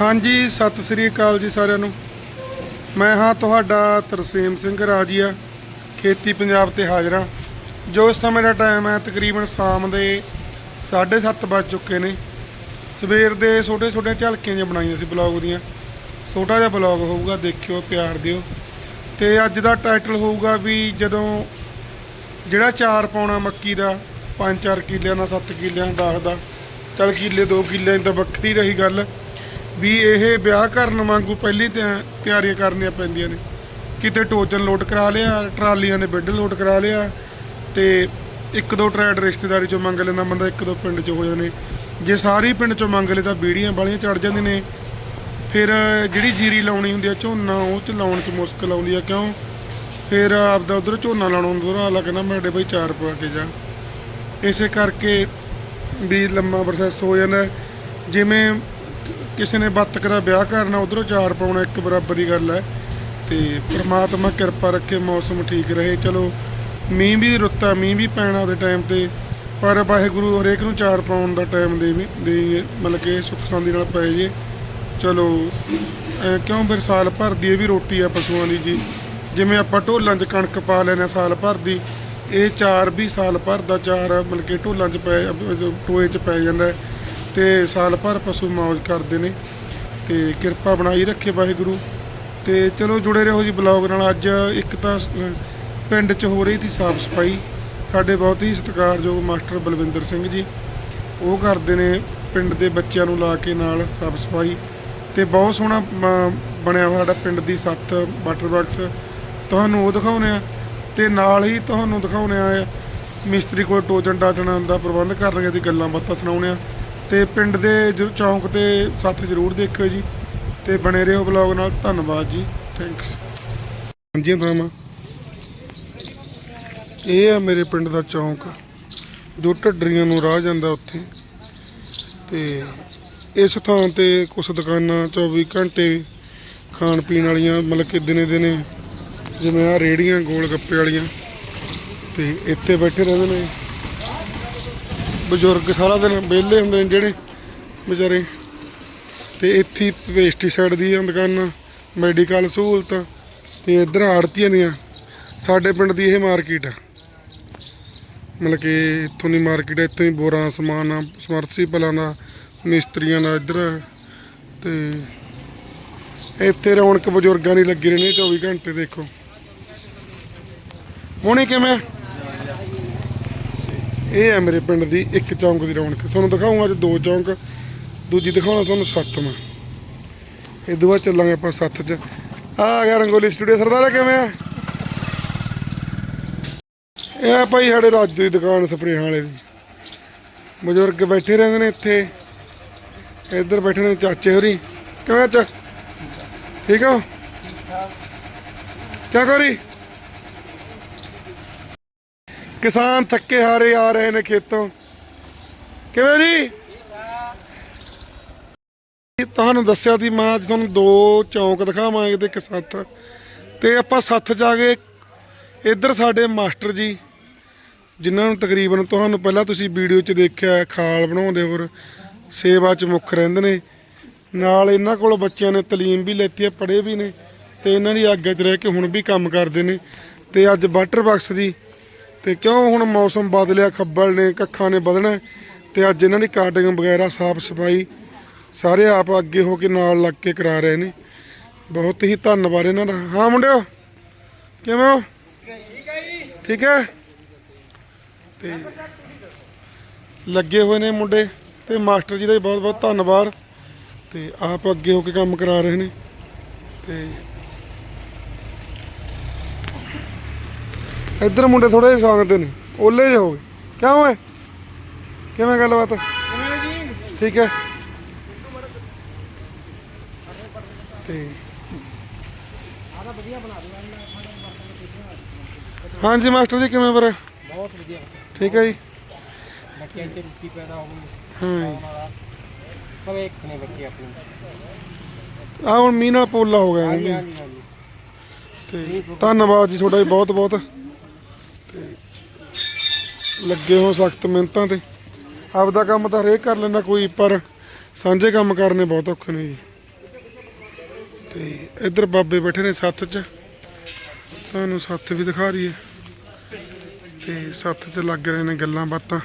ਹਾਂਜੀ, ਸਤਿ ਸ੍ਰੀ ਅਕਾਲ ਜੀ ਸਾਰਿਆਂ ਨੂੰ। ਮੈਂ ਹਾਂ ਤੁਹਾਡਾ ਤਰਸੇਮ ਸਿੰਘ ਰਾਜੀਆ, ਖੇਤੀ ਪੰਜਾਬ ਤੇ ਹਾਜ਼ਰਾਂ ਜੋ ਇਸ ਸਮੇਂ ਦਾ ਟਾਈਮ ਹੈ, ਤਕਰੀਬਨ ਸ਼ਾਮ ਦੇ 7:30 ਵੱਜ ਚੁੱਕੇ ਨੇ। ਸਵੇਰ ਦੇ ਛੋਟੇ ਛੋਟੇ ਝਲਕੀਆਂ ਜਿਹੀਆਂ ਬਣਾਈਆਂ ਸੀ ਬਲੌਗ ਦੀਆਂ। ਛੋਟਾ ਜਿਹਾ ਬਲੌਗ ਹੋਊਗਾ, ਦੇਖਿਓ, ਪਿਆਰ ਦਿਓ। ਤੇ ਅੱਜ ਦਾ ਟਾਈਟਲ ਹੋਊਗਾ ਵੀ ਜਦੋਂ ਜਿਹੜਾ ਚਾਰ ਪਾਉਣਾ ਮੱਕੀ ਦਾ 5-4 ਕਿੱਲਿਆਂ ਦਾ 7 ਕਿੱਲਿਆਂ ਦਾ 10 ਦਾ, ਚੱਲ ਕਿੱਲੇ 2 ਕਿੱਲਿਆਂ ਦੀ ਤਾਂ ਵੱਖਰੀ ਰਹੀ ਗੱਲ। ਵੀ ਇਹ ਵਿਆਹ ਕਰਨ ਵਾਂਗੂ ਪਹਿਲੀ ਤਿਆ- ਤਿਆਰੀਆਂ ਕਰਨੀਆਂ ਪੈਂਦੀਆਂ ਨੇ। ਕਿਤੇ ਟੋਚਨ ਲੋਡ ਕਰਾ ਲਿਆ, ਟਰਾਲੀਆਂ ਦੇ ਬੈੱਡ ਲੋਡ ਕਰਾ ਲਿਆ ਤੇ ਇੱਕ ਦੋ ਟਰੈਡ ਰਿਸ਼ਤੇਦਾਰੀ ਚੋਂ ਮੰਗ ਲੈਂਦਾ ਬੰਦਾ, ਇੱਕ ਦੋ ਪਿੰਡ ਚੋਂ ਹੋ ਜਾਂਦੇ ਜੇ ਸਾਰੀ ਪਿੰਡ ਚੋਂ ਮੰਗ ਲਏ ਤਾਂ ਬੀੜੀਆਂ ਵਾਲੀਆਂ ਚੜ ਜਾਂਦੀਆਂ ਨੇ। ਫਿਰ ਜਿਹੜੀ ਜੀਰੀ ਲਾਉਣੀ ਹੁੰਦੀ ਆ, ਝੋਨਾ ਉਹ ਚ ਲਾਉਣ ਚ ਮੁਸ਼ਕਲ ਆਉਂਦੀ ਆ, ਕਿਉਂ? ਫਿਰ ਆਪਦਾ ਉਧਰ ਝੋਨਾ ਲਾਉਣ ਉਧਰ ਆਲਾ ਕਹਿੰਦਾ ਮੇਰੇ ਬਈ ਚਾਰ ਪਾ ਕੇ ਜਾ। ਇਸੇ ਕਰਕੇ ਵੀ ਲੰਮਾ ਪ੍ਰੋਸੈਸ ਹੋ ਜਾਂਦਾ। ਹੈ। ਜਿਵੇਂ ਕਿਸੇ ਨੇ ਬੱਤਕ ਦਾ ਵਿਆਹ ਕਰਨਾ ਉਧਰੋਂ ਚਾਰ ਪਾਉਣਾ, ਇੱਕ ਬਰਾਬਰ ਦੀ ਗੱਲ ਹੈ। ਤੇ ਪ੍ਰਮਾਤਮਾ ਕਿਰਪਾ ਰੱਖੇ ਮੌਸਮ ਠੀਕ ਰਹੇ। ਚਲੋ, ਮੀਂਹ ਵੀ ਰੁੱਤ ਆ ਮੀਂਹ ਵੀ ਪੈਣਾ ਉਹਦੇ ਟਾਈਮ ਤੇ, ਪਰ ਵਾਹਿਗੁਰੂ ਹਰੇਕ ਨੂੰ ਚਾਰ ਪਾਉਣ ਦਾ ਟਾਈਮ ਦੇ ਵੀ ਦੇ ਮਤਲਬ ਕਿ ਸੁੱਖ ਸੰਦੀ ਨਾਲ ਪਏ ਜੇ। ਚਲੋ ਕਿਉਂ ਫਿਰ ਸਾਲ ਭਰ ਦੀ ਇਹ ਵੀ ਰੋਟੀ ਆ ਪਸ਼ੂਆਂ ਦੀ ਜੀ? ਜਿਵੇਂ ਆਪਾਂ ਢੋਲਾਂ 'ਚ ਕਣਕ ਪਾ ਲੈਨੇ ਆ ਸਾਲ ਭਰ ਦੀ, ਇਹ ਚਾਰ ਵੀ ਸਾਲ ਭਰ ਦਾ ਚਾਰ ਮਤਲਬ ਕਿ ਢੋਲਾਂ 'ਚ ਪੈ ਟੋਏ 'ਚ ਪੈ ਜਾਂਦਾ ਤੇ ਸਾਲ ਭਰ ਪਸ਼ੂ ਮौज ਕਰਦੇ ਨੇ ਤੇ ਕਿਰਪਾ ਬਣਾਈ ਰੱਖੇ ਵਾਹਿਗੁਰੂ। ਤੇ ਚਲੋ ਜੁੜੇ ਰਹੋ ਜੀ ਬਲੌਗ ਨਾਲ। ਅੱਜ ਇੱਕ ਤਾਂ ਪਿੰਡ 'ਚ ਹੋ ਰਹੀ ਸੀ ਸਾਫ਼ ਸਫ਼ਾਈ। ਸਾਡੇ ਬਹੁਤ ਹੀ ਸਤਿਕਾਰਯੋਗ ਮਾਸਟਰ ਬਲਵਿੰਦਰ ਸਿੰਘ ਜੀ। ਉਹ ਕਰਦੇ ਨੇ ਪਿੰਡ ਦੇ ਬੱਚਿਆਂ ਨੂੰ ਲਾ ਕੇ ਨਾਲ ਸਾਫ਼ ਸਫ਼ਾਈ। ਤੇ ਬਹੁਤ ਸੋਹਣਾ ਬਣਿਆ ਹੋਇਆ ਸਾਡਾ ਪਿੰਡ ਦੀ ਸੱਤ ਵਾਟਰ ਬਾਕਸ। ਤੁਹਾਨੂੰ ਉਹ ਦਿਖਾਉਣੇ ਆ ਤੇ ਨਾਲ ਹੀ ਤੁਹਾਨੂੰ ਦਿਖਾਉਣੇ ਆ ਮਿਸਤਰੀ ਕੋਲ ਟੋਜਨ ਟਾਜਨ ਦਾ ਪ੍ਰਬੰਧ ਕਰਨਗੇ ਦੀ ਗੱਲਾਂ ਬਾਤਾਂ ਸੁਣਾਉਣੇ ਆ ਤੇ ਪਿੰਡ ਦੇ ਜੋ, ਚੌਂਕ ਤੇ ਸੱਥ ਜ਼ਰੂਰ ਦੇਖਿਓ ਜੀ। ਤੇ ਬਣੇ ਰਹੋ ਬਲੌਗ ਨਾਲ। ਧੰਨਵਾਦ ਜੀ। ਥੈਂਕਸ ਹਾਂਜੀ ਥਾਵਾਂ ਇਹ ਆ ਮੇਰੇ ਪਿੰਡ ਦਾ ਚੌਂਕ। ਜੋ ਢੱਡਰੀਆਂ ਨੂੰ ਰਾਹ ਜਾਂਦਾ ਉੱਥੇ। ਤੇ ਇਸ ਥਾਂ ਤੇ ਕੁਝ ਦੁਕਾਨਾਂ 24 ਘੰਟੇ ਖਾਣ ਪੀਣ ਵਾਲੀਆਂ, ਮਤਲਬ ਕਿ ਦਿਨੇ ਦਿਨੇ ਜਿਵੇਂ ਆ ਰੇੜੀਆਂ ਗੋਲ ਗੱਪੇ ਵਾਲੀਆਂ। ਤੇ ਇੱਥੇ ਬੈਠੇ ਰਹਿੰਦੇ ਨੇ। ਬਜ਼ੁਰਗ ਸਾਰਾ ਦਿਨ ਵਿਹਲੇ ਹੁੰਦੇ ਨੇ ਜਿਹੜੇ ਵਿਚਾਰੇ। ਤੇ ਇੱਥੇ ਪੈਸਟੀਸਾਈਡ ਦੀਆਂ ਦੁਕਾਨਾਂ, ਮੈਡੀਕਲ ਸਹੂਲਤਾਂ, ਤੇ ਇੱਧਰ ਆੜਤੀਆਂ ਦੀਆਂ। ਸਾਡੇ ਪਿੰਡ ਦੀ ਇਹ ਮਾਰਕੀਟ ਆ। ਮਤਲਬ ਕਿ ਇੱਥੋਂ ਦੀ ਮਾਰਕੀਟ ਇੱਥੋਂ ਹੀ ਬੋਰਾਂ ਸਮਾਨ ਆ ਸਮਰਸੀਪਲਾਂ ਦਾ, ਮਿਸਤਰੀਆਂ ਦਾ ਇੱਧਰ। ਤੇ ਇੱਥੇ ਰੌਣਕ ਬਜ਼ੁਰਗਾਂ ਦੀ ਲੱਗੀ ਰਹਿੰਦੀ 24 ਘੰਟੇ ਦੇਖੋ। ਹੁਣੇ ਕਿਵੇਂ? ਇਹ ਹੈ ਮੇਰੇ ਪਿੰਡ ਦੀ ਇੱਕ ਚੌਂਕ ਦੀ ਰੌਣਕ। ਤੁਹਾਨੂੰ ਦਿਖਾਉਂਗਾ ਅੱਜ ਦੋ ਚੌਂਕ ਦੂਜੀ ਦਿਖਾਉਣਾ ਤੁਹਾਨੂੰ ਸੱਤਵਾਂ ਇਹ ਦੁਆ ਚੱਲਾਂਗੇ ਆਪਾਂ ਸੱਤ 'ਚ। ਆ ਗਿਆ ਰੰਗੋਲੀ ਸਟੂਡੀਓ ਸਰਦਾਰਾ ਕਿਵੇਂ ਆ? ਇਹ ਆ ਭਾਈ ਸਾਡੇ ਰਾਜੂ ਦੀ ਦੁਕਾਨ ਸਪਰੇਹਾਂ ਵਾਲੇ ਦੀ। ਬਜ਼ੁਰਗ ਬੈਠੇ ਰਹਿੰਦੇ ਨੇ ਇੱਥੇ। ਇੱਧਰ ਬੈਠੇ ਨੇ ਚਾਚੇ ਹੋਰੀ। ਕਿਵੇਂ ਚ ਠੀਕ ਹੋ? ਕਿਆ ਕਰੀ? ਕਿਸਾਨ ਥੱਕੇ ਹਾਰੇ ਆ ਰਹੇ ਨੇ ਖੇਤੋਂ। ਕਿਵੇਂ ਜੀ? ਤੁਹਾਨੂੰ ਦੱਸਿਆ ਸੀ, ਮੈਂ ਅੱਜ ਤੁਹਾਨੂੰ ਦੋ ਚੌਂਕ ਦਿਖਾਵਾਂਗੇ ਤੇ ਇੱਕ ਸੱਥ ਤੇ ਆਪਾਂ ਸੱਥ ਜਾ ਕੇ ਇੱਧਰ ਸਾਡੇ ਮਾਸਟਰ ਜੀ, ਜਿਨ੍ਹਾਂ ਨੂੰ ਤਕਰੀਬਨ ਤੁਹਾਨੂੰ ਪਹਿਲਾਂ ਤੁਸੀਂ ਵੀਡੀਓ 'ਚ ਦੇਖਿਆ, ਖਾਲ ਬਣਾਉਂਦੇ ਹੋਰ ਸੇਵਾ 'ਚ ਮੁੱਖ ਰਹਿੰਦੇ ਨੇ। ਨਾਲ ਇਹਨਾਂ ਕੋਲ ਬੱਚਿਆਂ ਨੇ ਤਾਲੀਮ ਵੀ ਲੈਤੀ ਹੈ, ਪੜ੍ਹੇ ਵੀ ਨੇ, ਤੇ ਇਹਨਾਂ ਦੀ ਆਗਿਆ 'ਚ ਰਹਿ ਕੇ ਹੁਣ ਵੀ ਕੰਮ ਕਰਦੇ ਨੇ। ਤੇ ਅੱਜ ਵਾਟਰ ਬਾਕਸ ਦੀ ਤੇ ਕਿਉਂ ਹੁਣ ਮੌਸਮ ਬਦਲਿਆ ਖੱਬਲ ਨੇ ਕੱਖਾਂ ਨੇ ਵਧਣਾ ਹੈ, ਤੇ ਅੱਜ ਇਹਨਾਂ ਦੀ ਕਾਟਿੰਗ ਵਗੈਰਾ ਸਾਫ਼ ਸਫ਼ਾਈ ਸਾਰੇ ਆਪ ਅੱਗੇ ਹੋ ਕੇ ਨਾਲ ਲੱਗ ਕੇ ਕਰਾ ਰਹੇ ਨੇ। ਬਹੁਤ ਹੀ ਧੰਨਵਾਦ ਇਹਨਾਂ ਦਾ। ਹਾਂ ਮੁੰਡਿਓ ਕਿਵੇਂ ਹੋ? ਠੀਕ ਹੈ? ਤੇ ਲੱਗੇ ਹੋਏ ਨੇ ਮੁੰਡੇ ਤੇ ਮਾਸਟਰ ਜੀ ਦਾ ਬਹੁਤ ਬਹੁਤ ਧੰਨਵਾਦ। ਤੇ ਆਪ ਅੱਗੇ ਹੋ ਕੇ ਕੰਮ ਕਰਾ ਰਹੇ ਨੇ। ਤੇ ਇੱਧਰ ਮੁੰਡੇ ਥੋੜੇ ਜਿਹੇ ਸੰਗਦੇ ਨੇ, ਓਲੇ ਜੇ ਹੋ ਗਏ। ਕਿਉਂ ਓਏ? ਕਿਵੇਂ ਗੱਲਬਾਤ ਠੀਕ ਹੈ। ਤੇ ਹਾਂਜੀ, ਮਾਸਟਰ ਜੀ ਕਿਵੇਂ ਬਰੇ ਬਹੁਤ ਵਧੀਆ ਠੀਕ ਹੈ ਜੀ। ਬੱਚਿਆਂ ਚ ਰੁਚੀ ਪੈਦਾ ਹੋ। ਗਈ ਹਾਂ ਜੀ। ਨੇ ਬੱਚੇ ਆਪਣੀ ਆਹ ਹੁਣ ਮੀਂਹ ਨਾਲ ਪੋਲਾ ਹੋ ਗਿਆ ਜੀ। ਤੇ ਧੰਨਵਾਦ ਜੀ ਤੁਹਾਡਾ ਵੀ ਬਹੁਤ ਬਹੁਤ ਲੱਗੇ ਹੋ ਸਖਤ ਮਿਹਨਤਾਂ ਤੇ। ਆਪਦਾ ਕੰਮ ਤਾਂ ਹਰੇਕ ਕਰ ਲੈਂਦਾ ਕੋਈ, ਪਰ ਸਾਂਝੇ ਕੰਮ ਕਰਨੇ ਬਹੁਤ ਔਖੇ ਨੇ ਜੀ। ਤੇ ਇੱਧਰ ਬਾਬੇ ਬੈਠੇ ਨੇ ਸੱਥ 'ਚ। ਤੁਹਾਨੂੰ ਸੱਥ ਵੀ ਦਿਖਾ ਰਹੀ ਹੈ ਤੇ ਸੱਥ 'ਚ ਲੱਗ ਰਹੇ ਨੇ ਗੱਲਾਂ ਬਾਤਾਂ।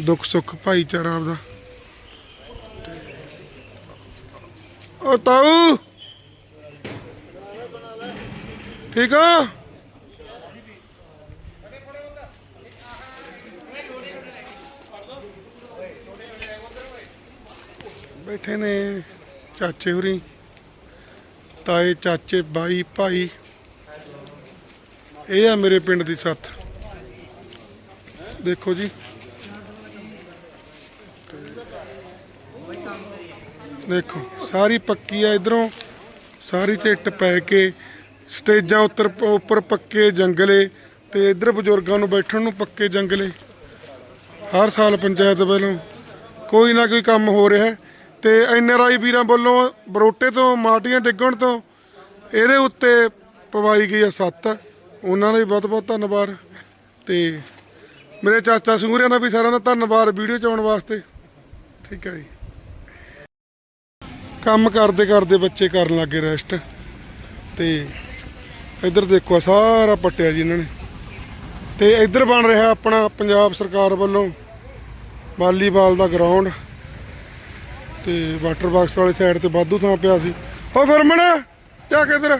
ਦੁੱਖ ਸੁੱਖ, ਭਾਈਚਾਰਾ ਆਪਦਾ। ਓ ਤਾਊ! ਠੀਕ ਆ? ਬੈਠੇ ਨੇ ਚਾਚੇ ਹੁਰੀ, ਤਾਏ, ਚਾਚੇ, ਬਾਈ, ਭਾਈ। ਇਹ ਆ ਮੇਰੇ ਪਿੰਡ ਦੀ ਸੱਥ। ਦੇਖੋ ਜੀ। ਦੇਖੋ, ਸਾਰੀ ਪੱਕੀ ਆ ਇਧਰੋਂ। ਸਾਰੀ ਤੇ ਇੱਟ ਪੈ ਕੇ, ਸਟੇਜਾਂ ਉੱਤਰ ਉੱਪਰ ਪੱਕੇ ਜੰਗਲੇ ਤੇ ਇਧਰ ਬਜ਼ੁਰਗਾਂ ਨੂੰ ਬੈਠਣ ਨੂੰ ਪੱਕੇ ਜੰਗਲੇ। ਹਰ ਸਾਲ ਪੰਚਾਇਤ ਵੱਲੋਂ ਕੋਈ ਨਾ ਕੋਈ ਕੰਮ ਹੋ ਰਿਹਾ ਤੇ ਐਨਆਰਆਈ ਵੀਰਾਂ ਵੱਲੋਂ ਬਰੋਟੇ ਤੋਂ, ਮਾਟੀਆਂ ਡਿੱਗਣ ਤੋਂ ਇਹਦੇ ਉੱਤੇ ਪਵਾਈ ਗਈ ਹੈ ਸੱਤ। ਉਹਨਾਂ ਦਾ ਵੀ ਬਹੁਤ ਬਹੁਤ ਧੰਨਵਾਦ। ਤੇ ਮੇਰੇ ਚਾਚਾ ਸੂਰਿਆਂ ਦਾ ਵੀ ਸਾਰਿਆਂ ਦਾ ਧੰਨਵਾਦ ਵੀਡੀਓ ਚ ਆਉਣ ਵਾਸਤੇ। ਠੀਕ ਹੈ ਜੀ। ਕੰਮ ਕਰਦੇ ਕਰਦੇ ਬੱਚੇ ਕਰਨ ਲੱਗੇ ਰੈਸਟ। ਤੇ ਇੱਧਰ ਦੇਖੋ ਸਾਰਾ ਪੱਟਿਆ ਜੀ ਇਹਨਾਂ ਨੇ। ਤੇ ਇੱਧਰ ਬਣ ਰਿਹਾ ਆਪਣਾ ਪੰਜਾਬ ਸਰਕਾਰ ਵੱਲੋਂ ਵਾਲੀਬਾਲ ਦਾ ਗਰਾਊਂਡ। ਤੇ ਵਾਟਰ ਬਾਕਸ ਵਾਲੀ ਸਾਈਡ ਤੇ ਵਾਧੂ ਥਾਂ ਪਿਆ ਸੀ। ਓ ਗੁਰਮਨ ਜਾ ਕੇ ਇੱਧਰ।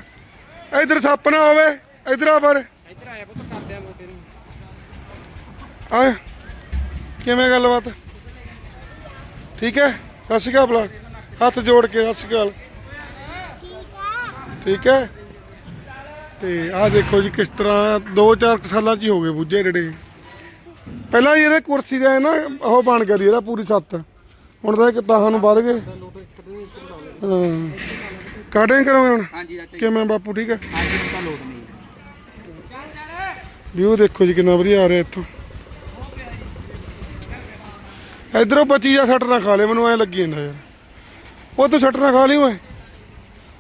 ਇੱਧਰ ਸੱਪ ਨਾ ਹੋਵੇ ਇੱਧਰ ਆ ਬਾਰੇ ਇੱਧਰ ਆਇਆ ਪੁੱਤ ਕਰਦੇ ਆ ਮੋਟੇ ਨੂੰ। ਆ ਕਿਵੇਂ ਗੱਲਬਾਤ? ਠੀਕ ਹੈ? ਸਤਿ ਸ਼੍ਰੀ ਅਕਾਲ ਹੱਥ ਜੋੜ ਕੇ ਸਤਿ ਸ਼੍ਰੀ ਅਕਾਲ। ਠੀਕ ਹੈ? ਤੇ ਆਹ ਦੇਖੋ ਜੀ ਕਿਸ ਤਰ੍ਹਾਂ 2-4 ਸਾਲਾਂ 'ਚ ਹੀ ਹੋ ਗਏ ਬੁੱਝੇ ਜਿਹੜੇ। ਪਹਿਲਾਂ ਇਹਦੇ ਕੁਰਸੀ ਦਾ ਨਾ ਉਹ ਬਣ ਗਿਆ ਦੀ ਇਹਦਾ ਪੂਰੀ ਸੱਤ ਹੁਣ ਤਾਂ ਇੱਕ ਤਾਹਾਂ ਨੂੰ ਵੱਧ ਗਏ? ਕਾਟਿੰਗ ਕਰੋਗੇ ਹੁਣ? ਹਾਂਜੀ ਚਾਚਾ ਕਿਵੇਂ ਬਾਪੂ ਠੀਕ ਹੈ? ਹਾਂਜੀ ਤਾਂ ਲੋਟ ਨਹੀਂ। ਵਿਊ ਦੇਖੋ ਜੀ ਕਿੰਨਾ ਵਧੀਆ ਆ ਰਿਹਾ ਇੱਥੋਂ। ਇਧਰੋਂ ਬੱਚੀ ਜਾ ਸੱਟ ਨਾ ਖਾ ਲੇ ਮੈਨੂੰ ਐ ਲੱਗੀ ਜਾਂਦਾ ਯਾਰ। ਉਹ ਤੂੰ ਸੱਟ ਨਾ ਖਾ ਲਈ ਓਏ।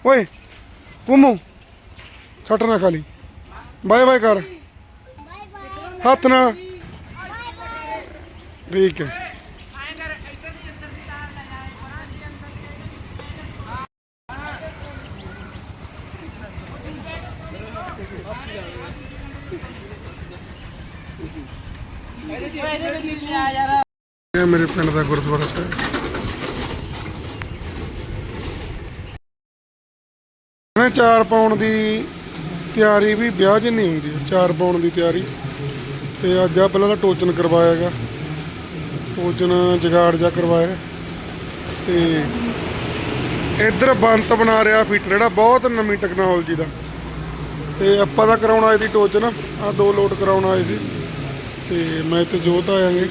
ਓਏ ਕੁਮੂ ਸੱਟ ਨਾ ਖਾ ਲਈ। ਬਾਏ ਬਾਏ ਕਰ। ਹੱਥ ਨਾਲ। ਠੀਕ ਹੈ। ਇਹ ਮੇਰੇ ਪਿੰਡ ਦਾ ਗੁਰਦੁਆਰਾ ਸਾਹਿਬ। ਮੈਂ ਚਾਰ ਪਾਉਣ ਦੀ ਤਿਆਰੀ ਵੀ ਵਿਆਹ 'ਚ ਨਹੀਂ ਹੁੰਦੀ, ਚਾਰ ਪਾਉਣ ਦੀ ਤਿਆਰੀ। ਤੇ ਅੱਜ ਆ ਪਹਿਲਾਂ ਤਾਂ ਟੋਚਨ ਕਰਵਾਇਆਗਾ ਟੋਚਨ ਜਗਾੜ ਜਾ ਕਰਵਾਇਆ। ਤੇ ਇੱਧਰ ਬੰਤ ਬਣਾ ਰਿਹਾ ਫੀਟਰ ਜਿਹੜਾ ਬਹੁਤ ਨਵੀਂ ਟੈਕਨੋਲੋਜੀ ਦਾ। ਤੇ ਆਪਾਂ ਦਾ ਕਰਾਉਣ ਆਏ ਸੀ ਟੋਚਨ ਆ ਦੋ ਲੋਟ ਕਰਾਉਣ ਆਏ ਸੀ। ਤੇ ਮੈਂ ਤੇ ਜੋਤ ਆਇਆਂਗੇ।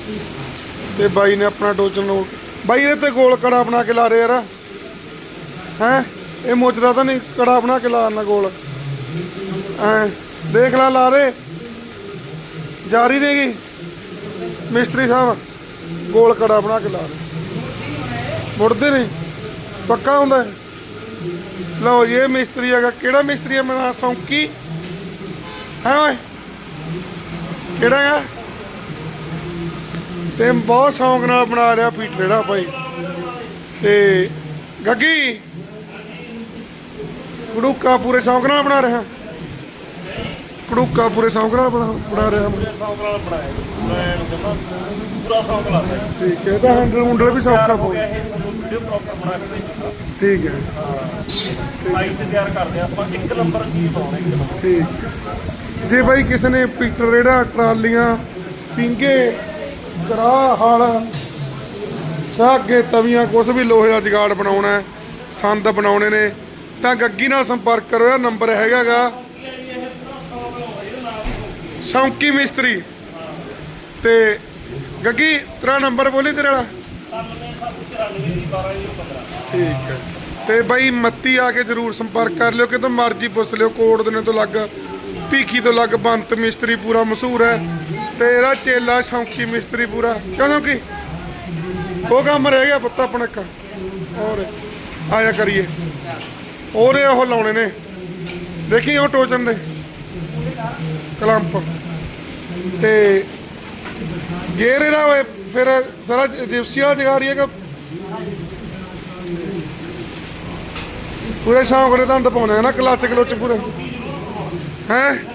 ਤੇ ਬਾਈ ਨੇ ਆਪਣਾ ਟੋਚਨ ਨੂੰ, ਬਾਈ ਇਹਦੇ ਤੇ ਗੋਲ ਕੜਾ ਬਣਾ ਕੇ ਲਾ ਰਹੇ ਯਾਰ। ਹੈ? ਇਹ ਮੋਚਦਾ ਤਾਂ ਨਹੀਂ, ਕੜਾ ਬਣਾ ਕੇ ਲਾਣਾ ਗੋਲ। ਐ ਦੇਖ ਲੈ, ਲਾ ਰਹੇ ਜਾਰੀ ਰਹੇਗੀ ਮਿਸਤਰੀ ਸਾਹਿਬ, ਗੋਲ ਕੜਾ ਬਣਾ ਕੇ ਲਾ ਰਹੇ ਮੁੜਦੇ ਨਹੀਂ। ਪੱਕਾ ਹੁੰਦਾ ਲਓ ਇਹ ਮਿਸਤਰੀ ਹੈਗਾ। ਕਿਹੜਾ ਮਿਸਤਰੀ ਹੈ ਮੇਰਾ ਸੌਂਕੀ? ਹੈ ਓਏ? ਕਿਹੜਾ ਹੈ ਤੇ ਬਹੁਤ ਸ਼ੌਂਕ ਨਾਲ ਬਣਾ ਰਿਹਾ ਫੀਟ ਜਿਹੜਾ ਭਾਈ। ਤੇ ਗੱਗੀ ਕੜੂਕਾ ਪੂਰੇ ਸ਼ੌਂਕ ਨਾਲ ਬਣਾ ਰਿਹਾ? ਕੜੂਕਾ ਪੂਰੇ ਸ਼ੌਂਕ ਨਾਲ ਬਣਾ ਬਣਾ ਰਿਹਾ ਮੈਂ। ਸ਼ੌਂਕ ਨਾਲ ਬਣਾਇਆ। ਮੈਂ ਪੂਰਾ ਸ਼ੌਂਕ ਲਾਦਾ ਠੀਕ ਹੈ ਤਾਂ ਹੈਂਡਲ ਮੁੰਡਲ ਵੀ ਸੌਖਾ ਪਊ। ਵੀਡੀਓ ਠੀਕ ਹੈ। ਸਾਈਜ਼ ਤੇ ਤਿਆਰ ਕਰਦੇ ਆਪਾਂ ਇੱਕ ਨੰਬਰ ਚੀਜ਼ ਇੱਕ ਨੰਬਰ ਠੀਕ। ਜੇ ਬਾਈ ਕਿਸੇ ਨੇ ਪੀਟਰ ਜਿਹੜਾ ਟਰਾਲੀਆਂ ਪਿੰਗੇ ਕਰਾ ਹਲ ਸਾਗੇ ਤਵੀਆਂ ਕੁਝ ਵੀ ਲੋਹੇ ਦਾ ਜਗਾੜ ਬਣਾਉਣਾ ਹੈ, ਸੰਦ ਬਣਾਉਣੇ ਨੇ ਤਾਂ ਗੱਗੀ ਨਾਲ ਸੰਪਰਕ ਕਰੋ ਇਹ ਨੰਬਰ ਹੈਗਾਗਾ ਸ਼ੌਂਕੀ ਮਿਸਤਰੀ। ਤੇ ਗੱਗੀ ਤੇਰਾ ਨੰਬਰ ਬੋਲੀ ਤੇਰੇ ਵਾਲਾ? ਠੀਕ ਹੈ। ਤੇ ਬਾਈ ਮੱਤੀ ਆ ਕੇ ਜਰੂਰ ਸੰਪਰਕ ਕਰ ਲਿਓ, ਕਿਤੋਂ ਮਰਜ਼ੀ ਪੁੱਛ ਲਿਓ ਕੋਟ ਦਿਨੇ ਤੋਂ ਲੱਗ ਭੀਖੀ ਤੋਂ ਲੱਗ ਬੰਤ ਮਿਸਤਰੀ ਪੂਰਾ ਮਸ਼ਹੂਰ ਹੈ। ਤੇ ਇਹਦਾ ਚੇਲਾ ਸ਼ੌਂਕੀ ਮਿਸਤਰੀ ਪੂਰਾ। ਕਿਉਂ ਸ਼ੌਂਕੀ? ਉਹ ਕੰਮ ਰਹਿ ਗਿਆ ਪੁੱਤ ਆਪਣਾ ਇੱਕ। ਹੋਰ, ਆਇਆ ਕਰੀਏ। ਉਹਦੇ ਉਹ ਲਾਉਣੇ ਨੇ। ਦੇਖੀ ਉਹ ਟੋਚਨ ਦੇ। ਕਲੰਪ। ਤੇ ਗੇਰ ਇਹਦਾ ਓਏ, ਫਿਰ ਸਾਰਾ ਜਿਪਸੀ ਵਾਲਾ ਜਗਾੜੀ ਹੈ ਕਿ ਪੂਰੇ ਸ਼ੌਂਕ ਨੇ ਦੰਦ ਪਾਉਣਾ ਹੈ ਨਾ ਕਲੱਚ ਕਲੁੱਚ ਪੂਰੇ। ਹੈ?